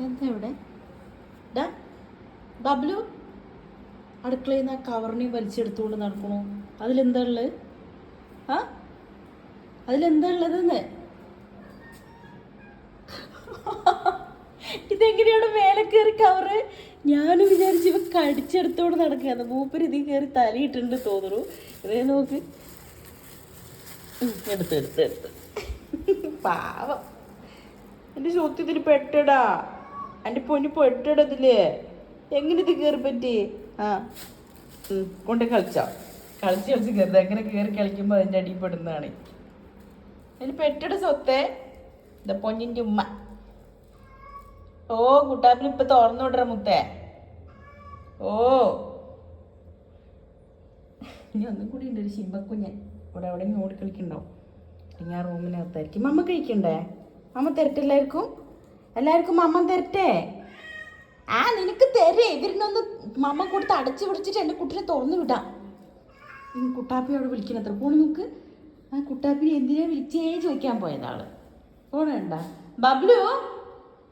എന്താ ഇവിടെ? ഡാ ബബ്ലു അടുക്കളയിൽ നിന്ന് ആ കവറിനെയും വലിച്ചെടുത്തുകൊണ്ട് നടക്കണു. അതിലെന്താ ഉള്ളത് ആ? അതിലെന്താ ഉള്ളതെന്ന്? ഇതെങ്ങനെയാണ് മേലെ കയറി കവറ്? ഞാനും വിചാരിച്ചു ഇവ കടിച്ചെടുത്തോണ്ട് നടക്കുകയാണ്. മൂപ്പര് ഇതിൽ കയറി തലയിട്ടുണ്ട് തോന്നുന്നു. ഇതേ നോക്ക്. എടുത്ത് എടുത്ത് എടുത്ത്. പാവം. എന്റെ ചോദ്യത്തിന് പെട്ടടാ. എന്റെ പൊന്നു പെട്ടടതില്ലേ എങ്ങനെ ഇത് കയറി പറ്റി? ആ. കൊണ്ട് കളിച്ചോ. കളിച്ച് കളിച്ച് കയറുന്നത് എങ്ങനെ കയറി കളിക്കുമ്പോൾ അതിന്റെ അടിയിൽ പെടുന്നതാണ്. അതിന് പെട്ടട സ്വത്തേ. ഇത് പൊന്നിന്റെ ഉമ്മ. ഓ കുട്ടാപ്പിന് ഇപ്പൊ തുറന്നു വിടറ മുത്തേ. ഓ. ഇനി ഒന്നും കൂടി ഉണ്ട് ഒരു ശിമ്പക്കുഞ്ഞൻ ഇവിടെ എവിടെയെങ്കിലും ഓടി അല്ലെങ്കിൽ ആ റൂമിനകത്തായിരിക്കും. അമ്മ കഴിക്കണ്ടേ? മമ്മ തരട്ടെ എല്ലാവർക്കും അമ്മ തരട്ടെ? ആ നിനക്ക് തരേ. ഇവരിനൊന്ന് മമ്മ കൊടുത്ത് അടച്ചു പിടിച്ചിട്ട് എന്റെ കുട്ടിനെ തുറന്നു വിടാം. കുട്ടാപ്പിയോട് വിളിക്കണം അത്ര പോണി നോക്ക് ആ കുട്ടാപ്പി എന്തിനാ വിളിച്ചേ ചോദിക്കാൻ പോയതാൾ. പോണണ്ട ബബ്ലു?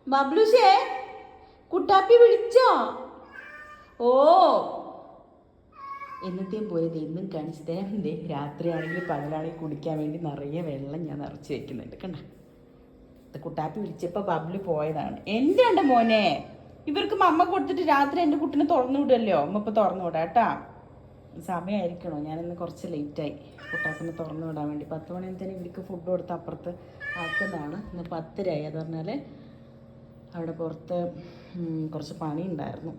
ബബ്ലുഷേ കുട്ടാപ്പി വിളിച്ചോ? ഓ. എന്നത്തെയും പോയത് എന്നും കാണിച്ചതേ ദേ. രാത്രിയാണെങ്കിൽ പകലാണെങ്കിൽ കുടിക്കാൻ വേണ്ടി നിറയെ വെള്ളം ഞാൻ നിറച്ച് വെക്കുന്നുണ്ട്. കണ്ട? കുട്ടാപ്പി വിളിച്ചപ്പോൾ ബബ്ലു പോയതാണ്. എന്റെ ഉണ്ട് മോനെ ഇവർക്ക് മമ്മ കൊടുത്തിട്ട് രാത്രി എന്റെ കുട്ടിനെ തുറന്നു വിടുമല്ലോ അമ്മ ഇപ്പോൾ തുറന്നു വിടാം കേട്ടാ. സമയമായിരിക്കണോ ഞാനിന്ന് കുറച്ച് ലേറ്റായി കുട്ടാപ്പിനെ തുറന്നു വിടാൻ വേണ്ടി. പത്ത് മണി തന്നെ ഇവർക്ക് ഫുഡ് കൊടുത്ത് അപ്പുറത്ത് ആക്കുന്നതാണ്. ഇന്ന് പത്തരയായി. അത് പറഞ്ഞാൽ അവിടെ പുറത്ത് കുറച്ച് പണി ഉണ്ടായിരുന്നു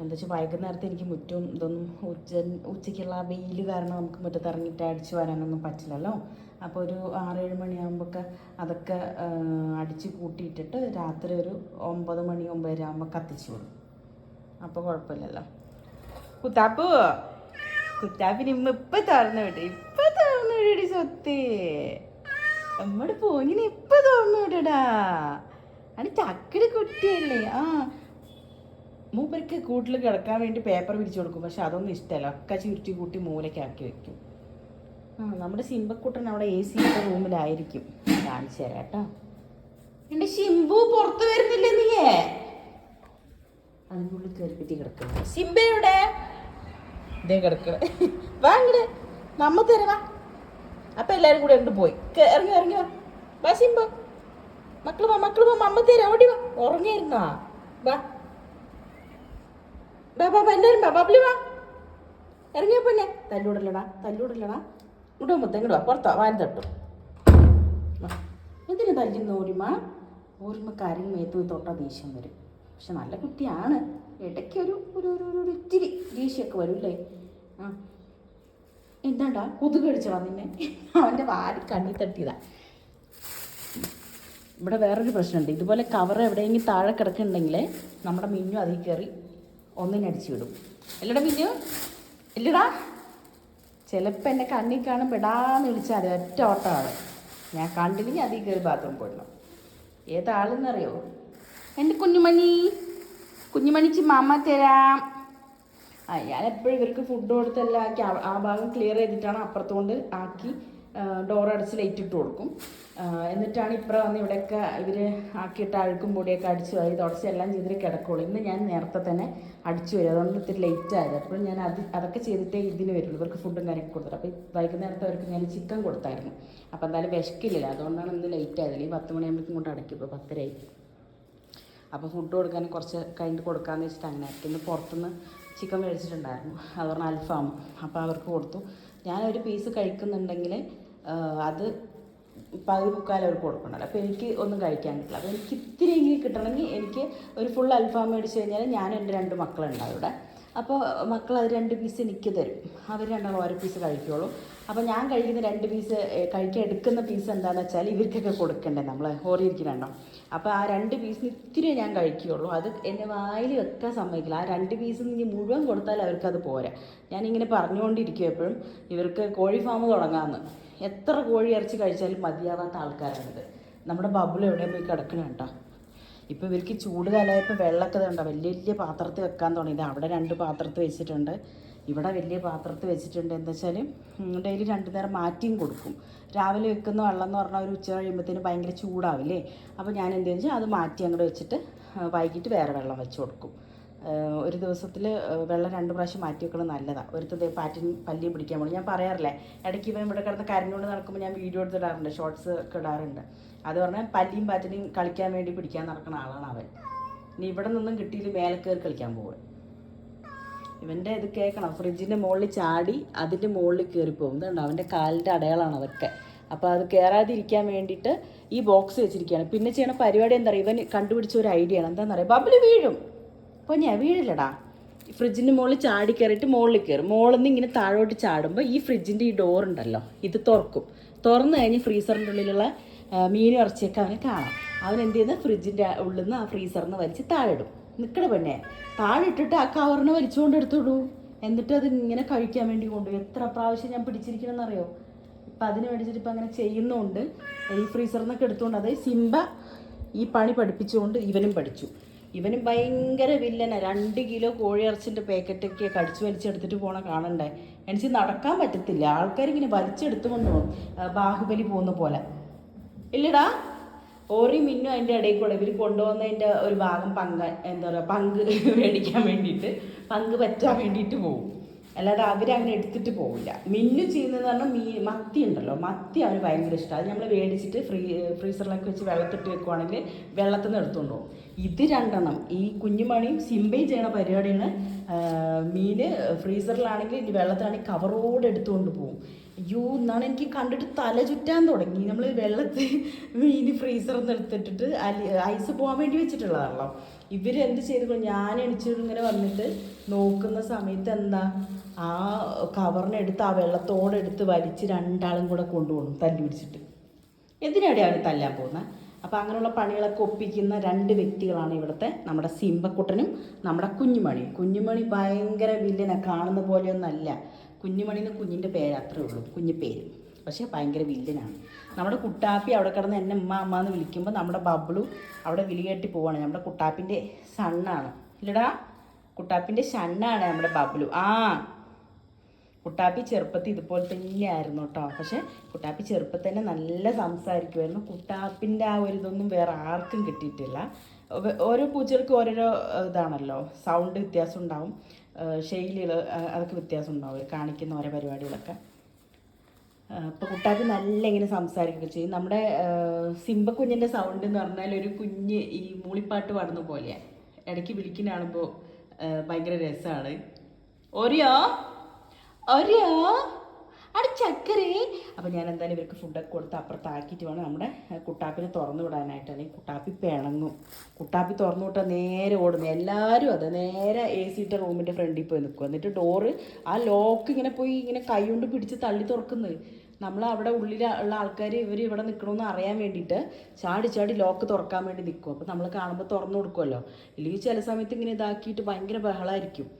എന്താ വെച്ചാൽ വൈകുന്നേരത്തെ എനിക്ക് മുറ്റും ഇതൊന്നും ഉച്ച ഉച്ചയ്ക്കുള്ള വെയിൽ കാരണം നമുക്ക് മുറ്റത്ത് ഇറങ്ങിയിട്ട് അടിച്ചു വരാനൊന്നും പറ്റില്ലല്ലോ. അപ്പോൾ ഒരു ആറേഴ് മണിയാകുമ്പോഴൊക്കെ അതൊക്കെ അടിച്ച് കൂട്ടിയിട്ടിട്ട് രാത്രി ഒരു ഒമ്പത് മണി ഒമ്പതര ആകുമ്പോൾ കത്തിച്ചു വിടും. അപ്പോൾ കുഴപ്പമില്ലല്ലോ കുത്താപ്പു. കുത്താപ്പിന് ഇമ്മ ഇപ്പം തുറന്നു വിട്ടു ഇപ്പം തുറന്നു വിടടി സ്വത്തേ. നമ്മുടെ പോങ്ങിനെ ഇപ്പം തുറന്നു വിടടാ. അത് ചക്കടി കുട്ടിയല്ലേ? ആ മൂപ്പർക്ക് കൂട്ടിൽ കിടക്കാൻ വേണ്ടി പേപ്പർ വിരിച്ചു കൊടുക്കും. പക്ഷെ അതൊന്നും ഇഷ്ടമല്ല ഒക്കെ ചുരുട്ടി കൂട്ടി മൂലയ്ക്കാക്കി വെക്കും. ആ നമ്മുടെ സിംബക്കുട്ടൻ അവിടെ എ സി റൂമിലായിരിക്കും. കാണിച്ചു തരാം കേട്ടോ. എന്റെ ശിംബു പുറത്ത് വരുന്നില്ല നീയേ അതിനുള്ളിൽ കയറിപ്പറ്റി കിടക്കുക സിംബയുടെ ഇതേ കിടക്കണ വാ നമ്മ തരവാ അപ്പൊ എല്ലാരും കൂടെ അങ്ങോട്ട് പോയി. ഇറങ്ങി ഇറങ്ങി വാ. വാ സിംബ മക്കൾ വാ മക്കൾ വാ മമ്മ തരാം. ഓടി വാ. ഉറങ്ങിയിരുന്നാ? വാ. ബാ ബാ എല്ലാരും വാ. ഇറങ്ങിയ പൊന്നെ. തല്ലൂടല്ലടാ തല്ലൂടല്ലടാ ഇങ്ങോട്ട് മുത്ത ഇങ്ങോട്ട് വാ പുറത്താ തട്ടും. എന്തിനു തല്ലുന്ന ഓരിമ ഓരിമ കാര്യം മേത്ത് തൊട്ടാ ദേഷ്യം വരും. പക്ഷെ നല്ല കുട്ടിയാണ്. ഇടയ്ക്ക് ഒരു ഒരു ഒരു ഒരു ഇത്തിരി ദേഷ്യമൊക്കെ വരും അല്ലേ ആ. എന്താണ്ടാ? കൊതുക് കടിച്ചടാ നിന്നെ. അവന്റെ വാരി കണ്ണി തട്ടിയതാ. ഇവിടെ വേറൊരു പ്രശ്നമുണ്ട്. ഇതുപോലെ കവർ എവിടെയെങ്കിലും താഴെ കിടക്കുന്നുണ്ടെങ്കിൽ നമ്മുടെ മിന്നു അതിൽ കയറി ഒന്നിനടിച്ചു വിടും എല്ലട പിന്നെ ഇല്ലടാ. ചിലപ്പോൾ എന്റെ കണ്ണിൽ കാണും പെടാന്ന് വിളിച്ചാൽ മതി ഒറ്റ ഓട്ടമാണ്. ഞാൻ കണ്ടില്ലെങ്കിൽ അതിൽ കയറി ബാത്റൂം പോയിടണം. ഏതാളെന്നറിയോ എന്റെ കുഞ്ഞുമണി. കുഞ്ഞുമണിച്ച് മാമ തരാം. ആ ഞാൻ എപ്പോഴും ഇവർക്ക് ഫുഡ് കൊടുത്തെല്ലാം ആക്കി ആ- ഭാഗം ക്ലിയർ ചെയ്തിട്ടാണ് അപ്പുറത്തുകൊണ്ട് ആക്കി ഡോർ അടച്ച് ലൈറ്റ് ഇട്ട് കൊടുക്കും. എന്നിട്ടാണ് ഇപ്പുറം വന്ന് ഇവിടെയൊക്കെ ഇവർ ആക്കിയിട്ട് അഴുക്കും പൊടിയൊക്കെ അടിച്ച് വാരി തുടച്ച് എല്ലാം ചെയ്തിട്ട് കിടക്കുള്ളൂ. ഇന്ന് ഞാൻ നേരത്തെ തന്നെ അടിച്ചു വരും. അതുകൊണ്ട് ഇത്തിരി ലേറ്റ് ആയത്. അപ്പോൾ ഞാൻ അത് അതൊക്കെ ചെയ്തിട്ടേ ഇതിന് വരുള്ളൂ. ഇവർക്ക് ഫുഡും കാര്യമൊക്കെ കൊടുത്തിട്ട്. അപ്പോൾ വൈകുന്നേരത്തെ അവർക്ക് ഞാൻ ചിക്കൻ കൊടുത്തായിരുന്നു. അപ്പോൾ എന്തായാലും വിശക്കില്ല അതുകൊണ്ടാണ് ഇന്ന് ലേറ്റ് ആയത്. ഈ പത്ത് മണിയാകുമ്പോഴേക്കും കൊണ്ട് അടയ്ക്കും. ഇപ്പോൾ പത്തരയായി. അപ്പോൾ ഫുഡ് കൊടുക്കാൻ കുറച്ച് കഴിഞ്ഞിട്ട് കൊടുക്കാമെന്ന് വെച്ചിട്ട് അങ്ങനെ. ഇന്ന് പുറത്തുനിന്ന് ചിക്കൻ മേടിച്ചിട്ടുണ്ടായിരുന്നു. അത് പറഞ്ഞാൽ അൽഫാം. അപ്പോൾ അവർക്ക് കൊടുത്തു. ഞാനൊരു പീസ് കഴിക്കുന്നുണ്ടെങ്കിൽ അത് പകുതി മുക്കാൽ അവർക്ക് കൊടുക്കണമല്ലോ അപ്പോൾ എനിക്ക് ഒന്നും കഴിക്കാൻ കിട്ടില്ല. അപ്പോൾ എനിക്ക് ഇത്തിരിയെങ്കിലും കിട്ടണമെങ്കിൽ എനിക്ക് ഒരു ഫുൾ അൽഫാം മേടിച്ച് കഴിഞ്ഞാൽ ഞാൻ എന്റെ രണ്ട് മക്കളുണ്ട് അവിടെ അപ്പോൾ മക്കൾ അത് രണ്ട് പീസ് എനിക്ക് തരും. അവർ രണ്ടാളും ഓരോ പീസ് കഴിക്കുള്ളൂ. അപ്പോൾ ഞാൻ കഴിക്കുന്ന രണ്ട് പീസ് കഴിക്കാൻ എടുക്കുന്ന പീസ് എന്താണെന്ന് വെച്ചാൽ ഇവർക്കൊക്കെ കൊടുക്കണ്ടേ നമ്മൾ ഓറിയിരിക്കണോ അപ്പോൾ ആ രണ്ട് പീസിന് ഇത്തിരി ഞാൻ കഴിക്കുകയുള്ളൂ അത് എന്റെ വായിൽ വെക്കാൻ സമ്മതിക്കില്ല. ആ രണ്ട് പീസ് ഇനി മുഴുവൻ കൊടുത്താൽ അവർക്കത് പോരാ. ഞാനിങ്ങനെ പറഞ്ഞുകൊണ്ടിരിക്കും എപ്പോഴും. ഇവർക്ക് കോഴി ഫാം തുടങ്ങാമെന്ന്. എത്ര കോഴി ഇറച്ചി കഴിച്ചാലും മതിയാവാത്ത ആൾക്കാരാണിത്. നമ്മുടെ ബബിൾ എവിടെ പോയി കിടക്കണ കേട്ടോ ഇപ്പോൾ ഇവർക്ക് ചൂട് കാലമായപ്പോൾ വെള്ളമൊക്കെ ഉണ്ടോ വലിയ വലിയ പാത്രത്തിൽ വെക്കാൻ തുടങ്ങിയത് അവിടെ രണ്ട് പാത്രത്തിൽ വെച്ചിട്ടുണ്ട്. ഇവിടെ വലിയ പാത്രത്തിൽ വെച്ചിട്ടുണ്ട്. എന്താ വെച്ചാൽ ഡെയിലി രണ്ടു നേരം മാറ്റിയും കൊടുക്കും. രാവിലെ വെക്കുന്ന വെള്ളം എന്ന് പറഞ്ഞാൽ ഒരു ഉച്ച കഴിയുമ്പോഴത്തേന് ഭയങ്കര ചൂടാവില്ലേ? അപ്പോൾ ഞാൻ എന്ത് വെച്ചാൽ അത് മാറ്റി അങ്ങോട്ട് വെച്ചിട്ട് വൈകിട്ട് വേറെ വെള്ളം വെച്ച് കൊടുക്കും. ഒരു ദിവസത്തിൽ വെള്ളം രണ്ട് പ്രാവശ്യം മാറ്റി വെക്കണം നല്ലതാണ് ഒരുത്തത് പാറ്റിൻ പല്ലി പിടിക്കാൻ പോകണം ഞാൻ പറയാറില്ലേ ഇടയ്ക്ക് ഇവൻ ഇവിടെ കിടന്ന് കരഞ്ഞുകൊണ്ട് നടക്കുമ്പോൾ ഞാൻ വീഡിയോ എടുത്തിടാറുണ്ട് ഷോർട്സ് ഒക്കെ ഇടാറുണ്ട്. അത് പറഞ്ഞാൽ പല്ലിയും പാറ്റിനെയും കളിക്കാൻ വേണ്ടി പിടിക്കാൻ നടക്കുന്ന ആളാണ് അവൻ. ഇനി ഇവിടെ നിന്നും കിട്ടിയിട്ട് മേലെ കയറി കളിക്കാൻ പോകും ഇവന്റെ ഇത് കേൾക്കണം ഫ്രിഡ്ജിന്റെ മുകളിൽ ചാടി അതിന്റെ മുകളിൽ പോകും ഇതുണ്ട്? അവന്റെ കാലിന്റെ അടയാളമാണ് അതൊക്കെ. അപ്പോൾ അത് കയറാതിരിക്കാൻ വേണ്ടിയിട്ട് ഈ ബോക്സ് വെച്ചിരിക്കുകയാണ്. പിന്നെ ചെയ്യണ പരിപാടി എന്താ പറയുക ഇവൻ കണ്ടുപിടിച്ച ഒരു ഐഡിയ ആണ് എന്താണെന്ന് പറയുക ബബിൾ വീഴും. അപ്പോൾ വീഴില്ലടാ. ഫ്രിഡ്ജിന്റെ മുകളിൽ ചാടി കയറിയിട്ട് മുകളിൽ കയറും. മുകളിൽ നിന്ന് ഇങ്ങനെ താഴോട്ട് ചാടുമ്പോൾ ഈ ഫ്രിഡ്ജിന്റെ ഈ ഡോർ ഉണ്ടല്ലോ ഇത് തുറക്കും. തുറന്നു കഴിഞ്ഞ് ഫ്രീസറിന്റെ ഉള്ളിലുള്ള മീൻ ഇറച്ചിയൊക്കെ അവനെ കാണാം. അവൻ എന്ത് ചെയ്യുന്ന? ഫ്രിഡ്ജിന്റെ ഉള്ളിൽ നിന്ന് ആ ഫ്രീസറിൽ വലിച്ച് താഴെ ഇടും നിൽക്കണ പെണ്ണെ. താഴെ ഇട്ടിട്ട് ആ കവറിനെ വലിച്ചുകൊണ്ട് എടുത്തോളൂ എന്നിട്ട് അത് ഇങ്ങനെ കഴിക്കാൻ വേണ്ടി കൊണ്ടുപോയി എത്ര പ്രാവശ്യം ഞാൻ പിടിച്ചിരിക്കണം എന്നറിയോ ഇപ്പം അതിന് മേടിച്ചിട്ട് ഇപ്പം അങ്ങനെ ചെയ്യുന്നുണ്ട്. ഈ ഫ്രീസറിൽ നിന്നൊക്കെ എടുത്തുകൊണ്ട് അത് സിംബ ഈ പണി പഠിപ്പിച്ചുകൊണ്ട് ഇവനും പഠിച്ചു. ഇവനും ഭയങ്കര വില്ലന. രണ്ട് കിലോ കോഴിയിറച്ചിന്റെ പാക്കറ്റൊക്കെ കടിച്ചു വലിച്ചെടുത്തിട്ട് പോണ കാണണ്ടേ? എനിക്ക് നടക്കാൻ പറ്റത്തില്ല. ആൾക്കാരിങ്ങനെ വലിച്ചെടുത്തുകൊണ്ട് പോകും. ബാഹുബലി പോകുന്ന പോലെ. ഇല്ലടാ. ഓറി മിന്നും അതിന്റെ ഇടയിൽ കൂടെ. ഇവർ കൊണ്ടുപോകുന്നതിന്റെ ഒരു ഭാഗം പങ്ക എന്താ പറയുക പങ്ക് മേടിക്കാൻ വേണ്ടിയിട്ട്. പങ്ക് പറ്റാൻ വേണ്ടിയിട്ട് പോകും അല്ലാതെ അവരങ്ങനെ എടുത്തിട്ട് പോവില്ല. മിന്നു ചെയ്യുന്നതെന്ന് പറഞ്ഞാൽ മീ മത്തി ഉണ്ടല്ലോ. മത്തി അവന് ഭയങ്കര ഇഷ്ടമാണ് അത് നമ്മൾ മേടിച്ചിട്ട് ഫ്രീ ഫ്രീസറിലൊക്കെ വെച്ച് വെള്ളത്തിട്ട് വെക്കുവാണെങ്കിൽ വെള്ളത്തിൽ നിന്ന് എടുത്തുകൊണ്ട് പോകും ഇത് രണ്ടെണ്ണം. ഈ കുഞ്ഞുമണിയും സിംബയും ചെയ്യണ പരിപാടിയാണ്. മീൻ ഫ്രീസറിലാണെങ്കിൽ ഇനി വെള്ളത്തിലാണെങ്കിൽ കവറോടെ എടുത്തുകൊണ്ട് പോകും അയ്യോ എന്നാണ് എനിക്ക് കണ്ടിട്ട് തല ചുറ്റാൻ തുടങ്ങി. നമ്മൾ വെള്ളത്തിൽ മീൻ ഫ്രീസറിൽ നിന്ന് എടുത്തിട്ടിട്ട് ഐസ് പോകാൻ വേണ്ടി വെച്ചിട്ടുള്ളതാണല്ലോ. ഇവരെന്ത് ചെയ്തു ഞാൻ എണിച്ചിട്ട് ഇങ്ങനെ വന്നിട്ട് നോക്കുന്ന സമയത്ത് എന്താ? ആ കവറിനെടുത്ത് ആ വെള്ളത്തോടെടുത്ത് വലിച്ച് രണ്ടാളും കൂടെ കൊണ്ടുപോകണം തല്ലി പിടിച്ചിട്ട്. എന്തിനാടെ അവർ തല്ലാൻ പോകുന്നത് അപ്പോൾ അങ്ങനെയുള്ള പണികളൊക്കെ ഒപ്പിക്കുന്ന രണ്ട് വ്യക്തികളാണ് ഇവിടുത്തെ നമ്മുടെ സിംബക്കുട്ടനും നമ്മുടെ കുഞ്ഞുമണി കുഞ്ഞുമണി ഭയങ്കര വില്ലനെ കാണുന്ന പോലെയൊന്നല്ല. കുഞ്ഞുമണിന് കുഞ്ഞിന്റെ പേര് അത്രേ ഉള്ളൂ കുഞ്ഞു പേര് പക്ഷേ ഭയങ്കര വില്ലനാണ്. നമ്മുടെ കുട്ടാപ്പി അവിടെ കിടന്ന് എന്നെ ഉമ്മ അമ്മ എന്ന് വിളിക്കുമ്പോൾ നമ്മുടെ ബബ്ലു അവിടെ വിളി കെട്ടി പോവാണ്. നമ്മുടെ കുട്ടാപ്പിന്റെ സണ്ണാണ്. ഇല്ലടാ കുട്ടാപ്പിന്റെ ഷണ്ണാണ് നമ്മുടെ ബബ്ലു. ആ കുട്ടാപ്പി ചെറുപ്പത്തിൽ ഇതുപോലെ തന്നെയായിരുന്നു കേട്ടോ. പക്ഷെ കുട്ടാപ്പി ചെറുപ്പത്തിൽ തന്നെ നല്ല സംസാരിക്കുമായിരുന്നു കുട്ടാപ്പിന്റെ ആ ഒരു ഇതൊന്നും വേറെ ആർക്കും കിട്ടിയിട്ടില്ല. ഓരോ പൂച്ചകൾക്കും ഓരോരോ ഇതാണല്ലോ. സൗണ്ട് വ്യത്യാസം ഉണ്ടാവും. ശൈലികൾ അതൊക്കെ വ്യത്യാസം ഉണ്ടാവും. കാണിക്കുന്ന ഓരോ പരിപാടികളൊക്കെ. അപ്പോൾ കുട്ടാക്ക് നല്ല ഇങ്ങനെ സംസാരിക്കുക ചെയ്യും. നമ്മുടെ സിംബ കുഞ്ഞിന്റെ സൗണ്ട് എന്ന് പറഞ്ഞാൽ ഒരു കുഞ്ഞ് ഈ മൂളിപ്പാട്ട് പാടുന്ന പോലെയാണ് ഇടയ്ക്ക് വിളിക്കുന്ന കാണുമ്പോൾ ഭയങ്കര രസമാണ് ഒരിയോ ഓരിയോ അവിടെ ചക്കരേ. അപ്പോൾ ഞാൻ എന്തായാലും ഇവർക്ക് ഫുഡൊക്കെ കൊടുത്ത് അപ്പുറത്താക്കിയിട്ട് വേണം നമ്മുടെ കുട്ടാപ്പിനെ തുറന്നു വിടാനായിട്ട്. അല്ലെങ്കിൽ കുട്ടാപ്പി പിണങ്ങും. കുട്ടാപ്പി തുറന്നു വിട്ടാൽ നേരെ ഓടുന്നു എല്ലാവരും അത് നേരെ എ സിയുടെ റൂമിന്റെ ഫ്രണ്ടിൽ പോയി നിൽക്കും. എന്നിട്ട് ഡോറ് ആ ലോക്ക് ഇങ്ങനെ പോയി ഇങ്ങനെ കൈ കൊണ്ട് പിടിച്ച് തള്ളി തുറക്കുന്നത് നമ്മൾ അവിടെ ഉള്ളിൽ ഉള്ള ആൾക്കാർ ഇവർ ഇവിടെ നിൽക്കണമെന്ന് അറിയാൻ വേണ്ടിയിട്ട് ചാടി ചാടി ലോക്ക് തുറക്കാൻ വേണ്ടി നിൽക്കും അപ്പോൾ നമ്മൾ കാണുമ്പോൾ തുറന്നു കൊടുക്കുമല്ലോ ഇല്ലെങ്കിൽ ചില സമയത്ത് ഇങ്ങനെ ഇതാക്കിയിട്ട് ഭയങ്കര ബഹളമായിരിക്കും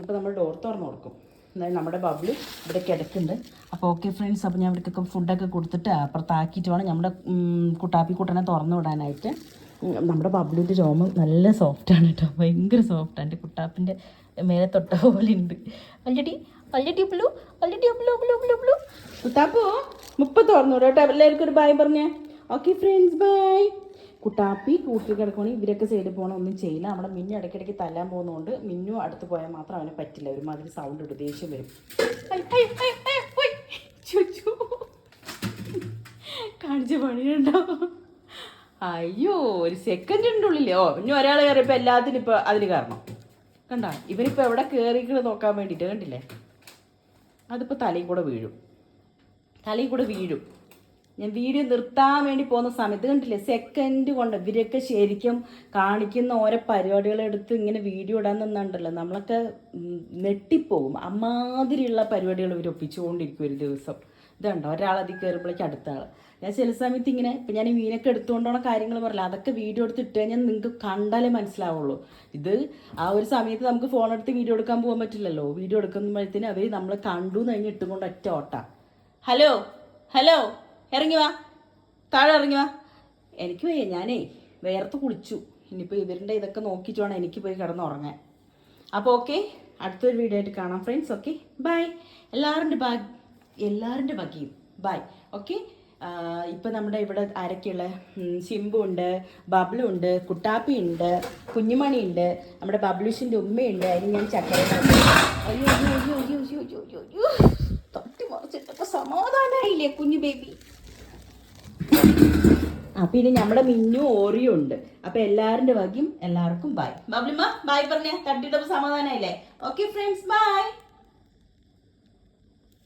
അപ്പോൾ നമ്മൾ ഡോർ തുറന്നു കൊടുക്കും. എന്നാൽ നമ്മുടെ ബബിൾ ഇവിടെ കിടക്കുന്നുണ്ട്. അപ്പോൾ ഓക്കെ ഫ്രണ്ട്സ് അപ്പോൾ ഞാൻ ഇവിടേക്കൊക്കെ ഫുഡൊക്കെ കൊടുത്തിട്ട് അപ്പുറത്താക്കിയിട്ട് വേണം നമ്മുടെ കുട്ടാപ്പി കുട്ടനെ തുറന്നു വിടാനായിട്ട്. നമ്മുടെ ബബ്ലുവിന്റെ രോമം നല്ല സോഫ്റ്റാണ് കേട്ടോ ഭയങ്കര സോഫ്റ്റാണ് എന്റെ കുട്ടാപ്പിന്റെ മേലെ തൊട്ട പോലെ ഉണ്ട്. അല്ലടി അല്ലടി ബ്ലൂ അല്ലടി ബ്ലൂ ബ്ലൂ ബ്ലൂ ബ്ലൂ കുട്ടാപ്പോ മുപ്പത് തുറന്നു കേട്ടോ എല്ലാവർക്കും ഒരു ബായ് പറഞ്ഞേ. ഓക്കെ ഫ്രണ്ട്സ് ബൈ കുട്ടാപ്പി കൂട്ടി കിടക്കുകയാണെങ്കിൽ ഇവരൊക്കെ സൈഡിൽ പോകണം ഒന്നും ചെയ്യില്ല. നമ്മുടെ മിന്നു ഇടയ്ക്കിടയ്ക്ക് തല്ലാൻ പോകുന്നതുകൊണ്ട് മിന്നു അടുത്ത് പോയാൽ മാത്രം അവനെ പറ്റില്ല. ഒരുമാതിരി സൗണ്ട് ഇട്ട് ദേഷ്യം വരും. കാണിച്ച പണിയുണ്ടോ? അയ്യോ ഒരു സെക്കൻഡ് ഉള്ളിലേ. ഓ ഇനി ഒരാൾ കയറിയപ്പോൾ എല്ലാത്തിനും ഇപ്പോൾ അതിന് കാരണം കണ്ട? ഇവനിപ്പോൾ എവിടെ കയറിക്കണ നോക്കാൻ വേണ്ടിയിട്ട് കണ്ടില്ലേ? അതിപ്പോൾ തലയിൽ കൂടെ വീഴും. തലയിൽ കൂടെ വീഴും. ഞാൻ വീഡിയോ നിർത്താൻ വേണ്ടി പോകുന്ന സമയത്ത് കണ്ടില്ലേ? സെക്കൻഡ് കൊണ്ട് ഇവരൊക്കെ ശരിക്കും കാണിക്കുന്ന ഓരോ പരിപാടികളെടുത്ത് ഇങ്ങനെ വീഡിയോ ഇടാൻ നിന്നുണ്ടല്ലോ. നമ്മളൊക്കെ നെട്ടിപ്പോകും അമ്മാതിരിയുള്ള പരിപാടികൾ ഇവർ ഒപ്പിച്ചുകൊണ്ടിരിക്കും ഒരു ദിവസം. ഇതുണ്ടോ? ഒരാളതിൽ കയറുമ്പോഴേക്ക് അടുത്ത ആൾ ഞാൻ ചില സമയത്ത് ഇങ്ങനെ ഇപ്പം ഞാൻ ഈ മീനൊക്കെ എടുത്തുകൊണ്ടുള്ള കാര്യങ്ങൾ പറയില്ല അതൊക്കെ വീഡിയോ എടുത്ത് ഇട്ട് കഴിഞ്ഞാൽ നിങ്ങൾക്ക് കണ്ടാലേ മനസ്സിലാവുള്ളൂ. ഇത് ആ ഒരു സമയത്ത് നമുക്ക് ഫോൺ എടുത്ത് വീഡിയോ എടുക്കാൻ പോകാൻ പറ്റില്ലല്ലോ. വീഡിയോ എടുക്കുമ്പോഴത്തേന് അവർ നമ്മൾ കണ്ടു കഴിഞ്ഞ് ഇട്ടുകൊണ്ട് ഒറ്റ ഓട്ടാ. ഹലോ? ഹലോ? ഇറങ്ങി വാ. താഴെ ഇറങ്ങി വാ. എനിക്ക് വയ്യ ഞാനേ വേർത്ത് കുളിച്ചു. ഇനിയിപ്പോൾ ഇവരുടെ ഇതൊക്കെ നോക്കിയിട്ട് വേണം എനിക്ക് പോയി കിടന്ന് ഉറങ്ങാൻ. അപ്പോൾ ഓക്കെ അടുത്തൊരു വീഡിയോ ആയിട്ട് കാണാം ഫ്രണ്ട്സ് ഓക്കെ ബൈ എല്ലാവരുടെ ഭാഗ് എല്ലാവരുടെ ഭാഗ്യം. ബൈ ഓക്കെ ഇപ്പം നമ്മുടെ ഇവിടെ ആരൊക്കെയുള്ള? ശിമ്പുണ്ട് ബബ്ലുണ്ട് കുട്ടാപ്പിയുണ്ട് കുഞ്ഞുമണിയുണ്ട് നമ്മുടെ ബബ്ലുഷിന്റെ ഉമ്മയുണ്ട് അതിന് ഞാൻ ചക്കര അയ്യോ അയ്യോ അയ്യോ അയ്യോ അയ്യോ അയ്യോ തട്ടി മറിച്ചിട്ടപ്പോൾ സമാധാനമായില്ലേ കുഞ്ഞു ബേബി ആ പിന്നെ നമ്മുടെ മിന്നു ഓറിയും ഉണ്ട്. അപ്പൊ എല്ലാവരുടെ വകയും എല്ലാവർക്കും ബൈ ബബ്ലിമ ബൈ പറഞ്ഞ. തട്ടിട്ടപ്പോ സമാധാനമായില്ലേ ഓക്കെ ഫ്രണ്ട്സ് ബൈ